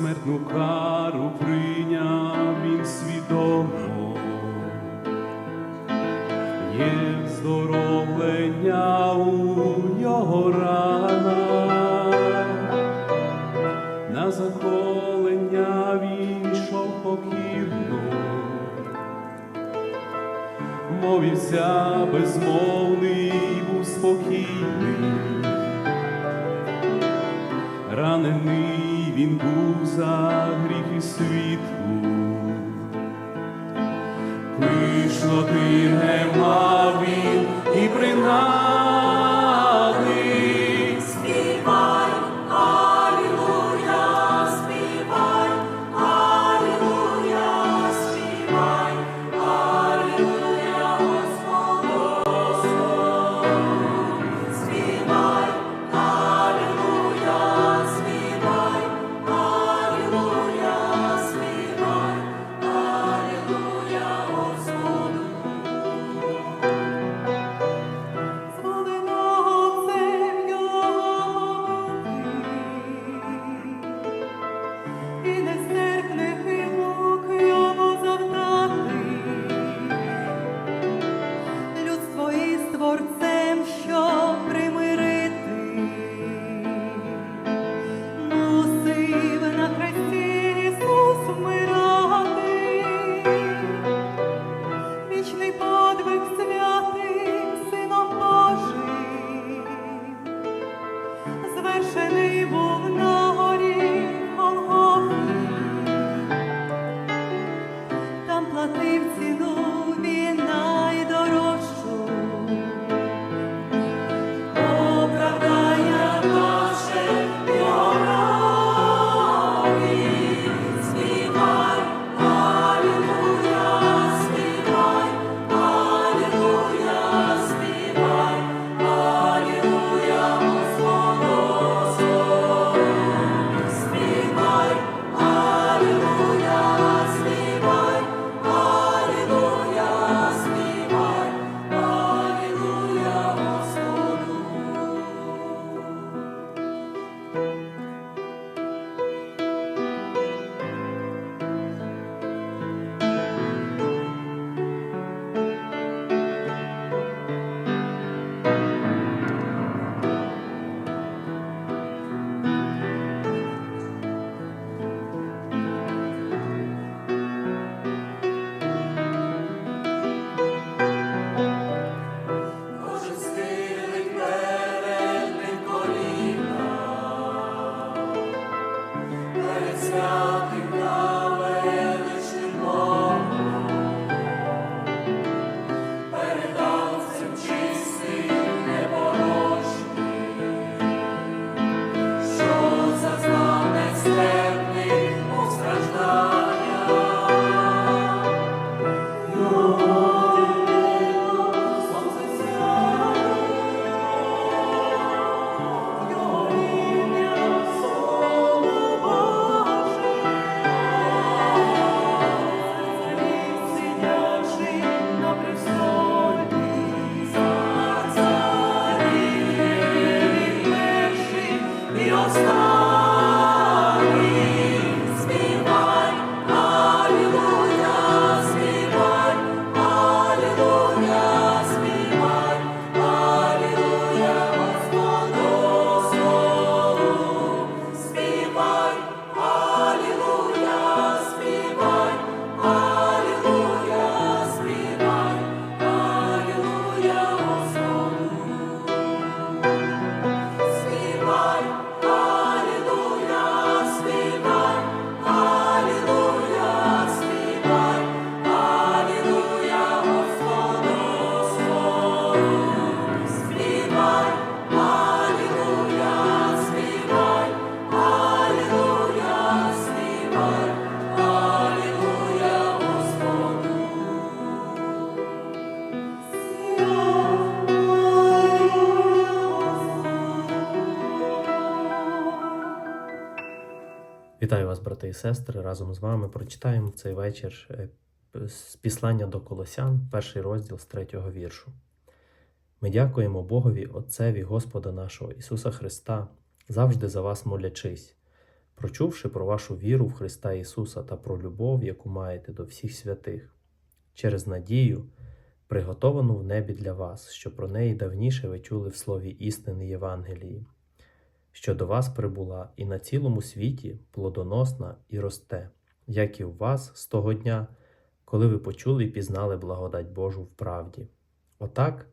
смертну кару прийняв він свідомо, є здоровлення у нього рана, на заколення він йшов покірно, мовився безмовний був спокійний. Поранений він був за гріх і світлу, пишло ти. Christmas. Вітаю вас, брати і сестри. Разом з вами прочитаємо в цей вечір е, післання до Колосян, перший розділ з третього віршу. Ми дякуємо Богові, Отцеві, Господа нашого Ісуса Христа, завжди за вас молячись, прочувши про вашу віру в Христа Ісуса та про любов, яку маєте до всіх святих, через надію, приготовану в небі для вас, що про неї давніше ви чули в слові істини Євангелії що до вас прибула і на цілому світі плодоносна і росте, як і у вас з того дня, коли ви почули і пізнали благодать Божу в правді. Отак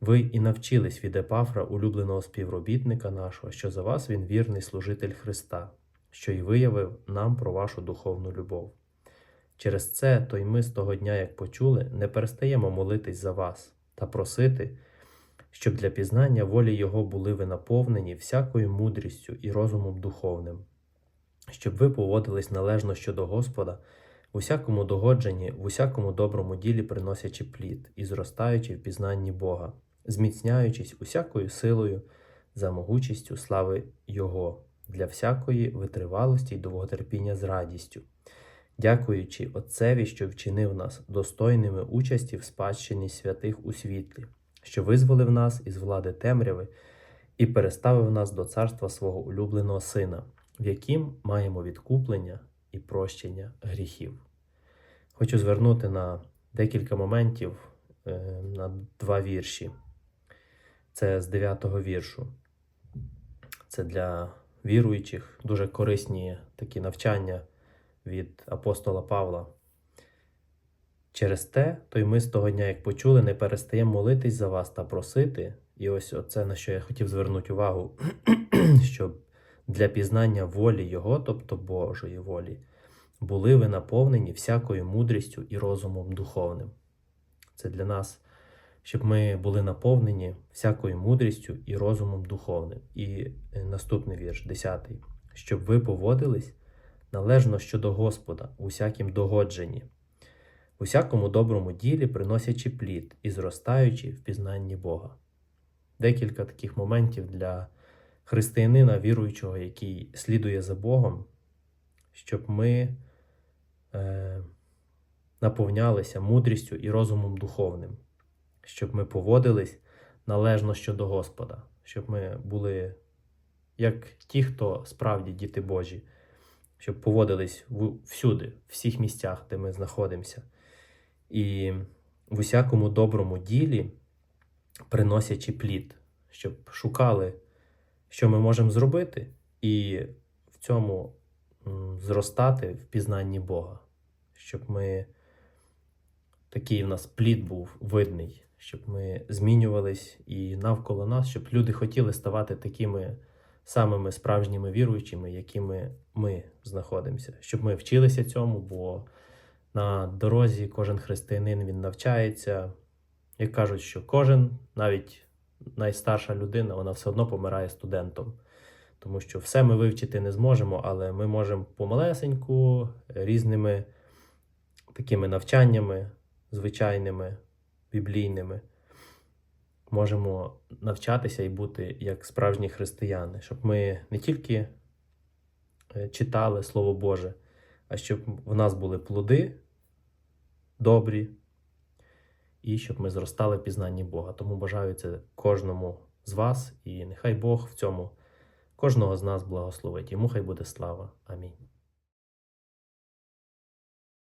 ви і навчились від Епафра, улюбленого співробітника нашого, що за вас він вірний служитель Христа, що й виявив нам про вашу духовну любов. Через це, то й ми з того дня, як почули, не перестаємо молитись за вас та просити, щоб для пізнання волі Його були ви наповнені всякою мудрістю і розумом духовним, щоб ви поводились належно щодо Господа, в усякому догодженні, в усякому доброму ділі приносячи плід і зростаючи в пізнанні Бога, зміцняючись усякою силою за могучістю слави Його для всякої витривалості й довготерпіння з радістю, дякуючи Отцеві, що вчинив нас достойними участі в спадщині святих у світлі, що визволив нас із влади темряви і переставив нас до царства свого улюбленого Сина, в яким маємо відкуплення і прощення гріхів. Хочу звернути на декілька моментів е, на два вірші. Це з 9 віршу. Це для віруючих дуже корисні такі навчання від апостола Павла. Через те, то й ми з того дня, як почули, не перестаємо молитись за вас та просити. І ось оце на що я хотів звернути увагу, щоб для пізнання волі Його, тобто Божої волі, були ви наповнені всякою мудрістю і розумом духовним. Це для нас, щоб ми були наповнені всякою мудрістю і розумом духовним. І е, наступний вірш, 10. Щоб ви поводились належно щодо Господа у всякім догодженні, у всякому доброму ділі приносячи плід і зростаючи в пізнанні Бога. Декілька таких моментів для християнина, віруючого, який слідує за Богом, щоб ми е, наповнялися мудрістю і розумом духовним, щоб ми поводились належно щодо Господа, щоб ми були як ті, хто справді діти Божі, щоб поводились всюди, в всіх місцях, де ми знаходимося, і в усякому доброму ділі приносячи плід, щоб шукали, що ми можемо зробити, і в цьому зростати в пізнанні Бога, щоб ми такий в нас плід був видний, щоб ми змінювались і навколо нас, щоб люди хотіли ставати такими самими справжніми віруючими, якими ми знаходимося, щоб ми вчилися цьому, бо на дорозі кожен християнин він навчається. Як кажуть, що кожен, навіть найстарша людина, вона все одно помирає студентом. Тому що все ми вивчити не зможемо, але ми можемо помалесеньку, різними такими навчаннями, звичайними, біблійними, можемо навчатися і бути як справжні християни, щоб ми не тільки е, читали Слово Боже, а щоб в нас були плоди добрі, і щоб ми зростали в пізнанні Бога. Тому бажаю це кожному з вас, і нехай Бог в цьому кожного з нас благословить. Йому хай буде слава. Амінь.